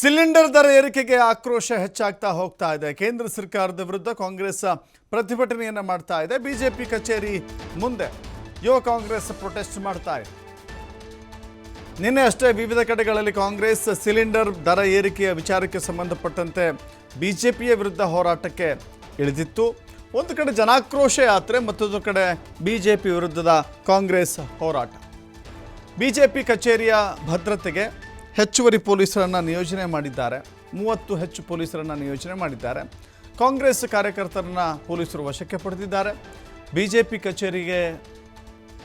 Cylinder ದರ ಏರಿಕೆಗೆ ಆಕ್ರೋಶ ಹೆಚ್ಚಾಗ್ತಾ ಹೋಗ್ತಾ ಇದೆ. ಕೇಂದ್ರ ಸರ್ಕಾರದ ವಿರುದ್ಧ ಕಾಂಗ್ರೆಸ್ ಪ್ರತಿಭಟನೆಯನ್ನು ಮಾಡ್ತಾ ಇದೆ. ಬಿಜೆಪಿ ಕಚೇರಿ ಮುಂದೆ ಯುವ ಕಾಂಗ್ರೆಸ್ ಪ್ರೊಟೆಸ್ಟ್ ಮಾಡ್ತಾ ಇದೆ. ನಿನ್ನೆ ಅಷ್ಟೇ ವಿವಿಧ ಕಡೆಗಳಲ್ಲಿ ಕಾಂಗ್ರೆಸ್ ಸಿಲಿಂಡರ್ ದರ ಏರಿಕೆಯ ವಿಚಾರಕ್ಕೆ ಸಂಬಂಧಪಟ್ಟಂತೆ ಬಿಜೆಪಿಯ ವಿರುದ್ಧ ಹೋರಾಟಕ್ಕೆ ಇಳಿದಿತ್ತು. ಒಂದು ಕಡೆ ಜನಾಕ್ರೋಶ ಯಾತ್ರೆ, ಮತ್ತೊಂದು ಕಡೆ ಬಿಜೆಪಿ ವಿರುದ್ಧದ ಕಾಂಗ್ರೆಸ್ ಹೋರಾಟ. ಬಿಜೆಪಿ ಕಚೇರಿಯ ಭದ್ರತೆಗೆ ಹೆಚ್ಚುವರಿ ಪೊಲೀಸರನ್ನು ನಿಯೋಜನೆ ಮಾಡಿದ್ದಾರೆ ಮೂವತ್ತು ಹೆಚ್ಚು ಪೊಲೀಸರನ್ನು ನಿಯೋಜನೆ ಮಾಡಿದ್ದಾರೆ ಕಾಂಗ್ರೆಸ್ ಕಾರ್ಯಕರ್ತರನ್ನ ಪೊಲೀಸರು ವಶಕ್ಕೆ ಪಡೆದಿದ್ದಾರೆ ಬಿ ಜೆ ಪಿ ಕಚೇರಿಗೆ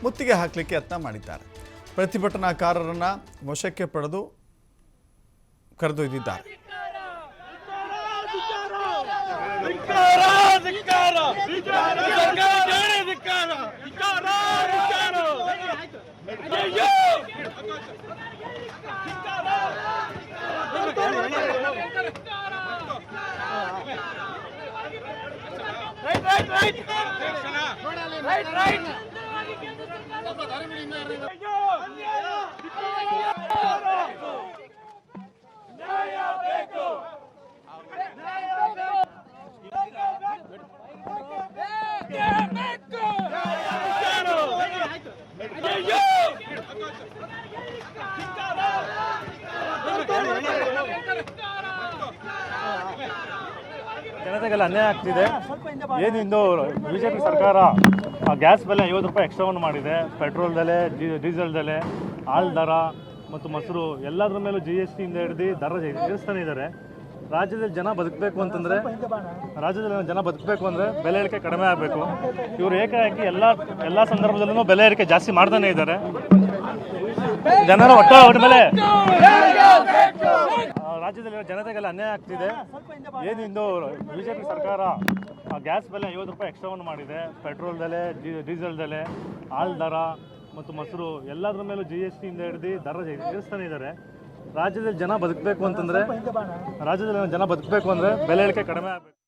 ಮುತ್ತಿಗೆ ಹಾಕಲಿಕ್ಕೆ ಯತ್ನ ಮಾಡಿದ್ದಾರೆ ಪ್ರತಿಭಟನಾಕಾರರನ್ನು ವಶಕ್ಕೆ ಪಡೆದು ಕರೆದೊಯ್ದಿದ್ದಾರೆ ಧಿಕ್ಕಾರ ರೈಟ್ ರೈಟ್ ರೈಟ್ ರೈಟ್ ನ್ಯಾಯ ಅನ್ಯಾಯ ಆಗ್ತಿದೆ. ಏನು ಇಂದು ಬಿಜೆಪಿ ಸರ್ಕಾರ ಆ ಗ್ಯಾಸ್ ಬೆಲೆ ಐವತ್ತು ರೂಪಾಯಿ ಎಕ್ಸ್ಟ್ರಾವನ್ನು ಮಾಡಿದೆ. ಪೆಟ್ರೋಲ್ ಬೆಲೆ ಡೀಸೆಲ್ ಹಾಲು ದರ ಮತ್ತು ಮೊಸರು ಎಲ್ಲದರ ಮೇಲೂ ಜಿ ಎಸ್ ಟಿಯಿಂದ ಹಿಡಿದು ದರ ಏರಿಸ್ತಾನೆ ಇದ್ದಾರೆ ರಾಜ್ಯದಲ್ಲಿ ಜನ ಬದುಕಬೇಕು ಅಂತಂದರೆ, ರಾಜ್ಯದಲ್ಲಿ ಜನ ಬದುಕಬೇಕು ಅಂದರೆ ಬೆಲೆ ಏರಿಕೆ ಕಡಿಮೆ ಆಗಬೇಕು. ಇವರು ಏಕಾಏಕಿ ಎಲ್ಲ ಎಲ್ಲ ಸಂದರ್ಭದಲ್ಲೂ ಬೆಲೆ ಏರಿಕೆ ಜಾಸ್ತಿ ಮಾಡ್ತಾನೆ ಇದ್ದಾರೆ ಜನರ ಒಟ್ಟ ಒಟ್ಟ ಮೇಲೆ. ರಾಜ್ಯದಲ್ಲಿರೋ ಜನತೆಗೆಲ್ಲ ಅನ್ಯಾಯ ಆಗ್ತಿದೆ. ಏನು ಇಂದು ಬಿಜೆಪಿ ಸರ್ಕಾರ ಆ ಗ್ಯಾಸ್ ಬೆಲೆ ಐವತ್ತು ರೂಪಾಯಿ ಎಕ್ಸ್ಟ್ರಾವನ್ನು ಮಾಡಿದೆ. ಪೆಟ್ರೋಲ್ ಬೆಲೆ ಡೀಸೆಲ್ ಬೆಲೆ ಹಾಲು ದರ ಮತ್ತು ಮೊಸರು ಎಲ್ಲದರ ಮೇಲೂ ಜಿ ಎಸ್ ಟಿಯಿಂದ ಹಿಡಿದು ದರ ಏರಿಸ್ತಾನೆ ಇದ್ದಾರೆ ರಾಜ್ಯದಲ್ಲಿ ಜನ ಬದುಕಬೇಕು ಅಂತಂದ್ರೆ ರಾಜ್ಯದಲ್ಲಿ ಜನ ಬದುಕಬೇಕು ಅಂದ್ರೆ ಬೆಲೆ ಇಳಿಕೆ ಕಡಿಮೆ ಆಗಬೇಕು.